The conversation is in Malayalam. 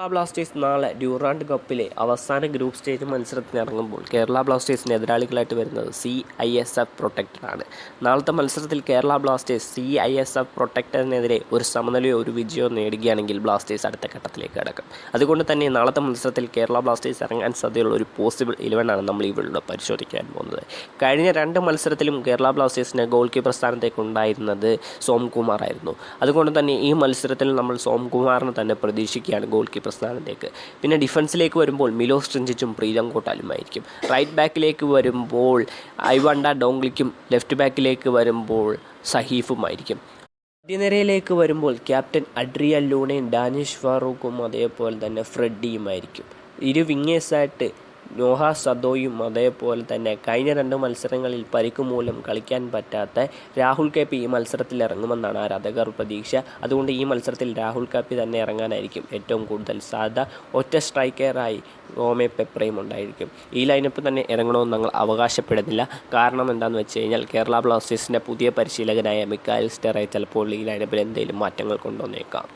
കേരള ബ്ലാസ്റ്റേഴ്സ് നാളെ ഡ്യൂറാൻഡ് കപ്പിലെ അവസാന ഗ്രൂപ്പ് സ്റ്റേജ് മത്സരത്തിന് ഇറങ്ങുമ്പോൾ കേരള ബ്ലാസ്റ്റേഴ്സിന് എതിരാളികളായിട്ട് വരുന്നത് സി ഐ എസ് എഫ് പ്രൊട്ടക്ടറാണ് നാളത്തെ മത്സരത്തിൽ Kerala Blasters C I S F പ്രൊട്ടക്ടറിനെതിരെ ഒരു സമനിലയോ ഒരു വിജയമോ നേടുകയാണെങ്കിൽ ബ്ലാസ്റ്റേഴ്സ് അടുത്ത ഘട്ടത്തിലേക്ക് കടക്കും. അതുകൊണ്ട് തന്നെ നാളത്തെ മത്സരത്തിൽ കേരള ബ്ലാസ്റ്റേഴ്സ് ഇറങ്ങാൻ സാധ്യതയുള്ള ഒരു പോസിബിൾ ഇലവനാണ് നമ്മൾ ഇവിടെ പരിശോധിക്കാൻ പോകുന്നത്. കഴിഞ്ഞ രണ്ട് മത്സരത്തിലും കേരള ബ്ലാസ്റ്റേഴ്സിന് ഗോൾ കീപ്പർ സ്ഥാനത്തേക്ക് ഉണ്ടായിരുന്നത് സോംകുമാർ ആയിരുന്നു. അതുകൊണ്ട് തന്നെ ഈ മത്സരത്തിൽ നമ്മൾ സോംകുമാറിനെ തന്നെ പ്രതീക്ഷിക്കുകയാണ് ഗോൾ കീപ്പർ സ്ഥാനത്തേക്ക് പിന്നെ ഡിഫൻസിലേക്ക് വരുമ്പോൾ മിലോസ് ട്രിഞ്ചിച്ചും പ്രീതം കോട്ടാലുമായിരിക്കും. റൈറ്റ് ബാക്കിലേക്ക് വരുമ്പോൾ ഐവണ്ട ഡോങ്ലിക്കും ലെഫ്റ്റ് ബാക്കിലേക്ക് വരുമ്പോൾ സഹീഫുമായിരിക്കും. മധ്യനിരയിലേക്ക് വരുമ്പോൾ ക്യാപ്റ്റൻ അഡ്രിയ ലൂണയും ഡാനിഷ് ഫാറൂഖും അതേപോലെ തന്നെ ഫ്രെഡിയുമായിരിക്കും. ഇരു വിങ്ങേഴ്സായിട്ട് നോഹ സദോയും അതേപോലെ തന്നെ കഴിഞ്ഞ രണ്ട് മത്സരങ്ങളിൽ പരിക്ക് മൂലം കളിക്കാൻ പറ്റാത്ത രാഹുൽ കാപ്പി ഈ മത്സരത്തിൽ ഇറങ്ങുമെന്നാണ് ആരാധകർ പ്രതീക്ഷ. അതുകൊണ്ട് ഈ മത്സരത്തിൽ രാഹുൽ കാപ്പി തന്നെ ഇറങ്ങാനായിരിക്കും ഏറ്റവും കൂടുതൽ സാധ്യത. ഒറ്റ സ്ട്രൈക്കറായി റോമെ പെപ്രയും ഉണ്ടായിരിക്കും. ഈ ലൈനപ്പ് തന്നെ ഇറങ്ങണമെന്ന് ഞങ്ങൾ അവകാശപ്പെടുന്നില്ല. കാരണം എന്താണെന്ന് വെച്ച് കഴിഞ്ഞാൽ കേരള ബ്ലാസ്റ്റേഴ്സിന്റെ പുതിയ പരിശീലകനായ മിക്കായൽ സ്റ്റെറായി ചിലപ്പോൾ ഈ ലൈനപ്പിൽ എന്തെങ്കിലും മാറ്റങ്ങൾ കൊണ്ടുവന്നേക്കാം.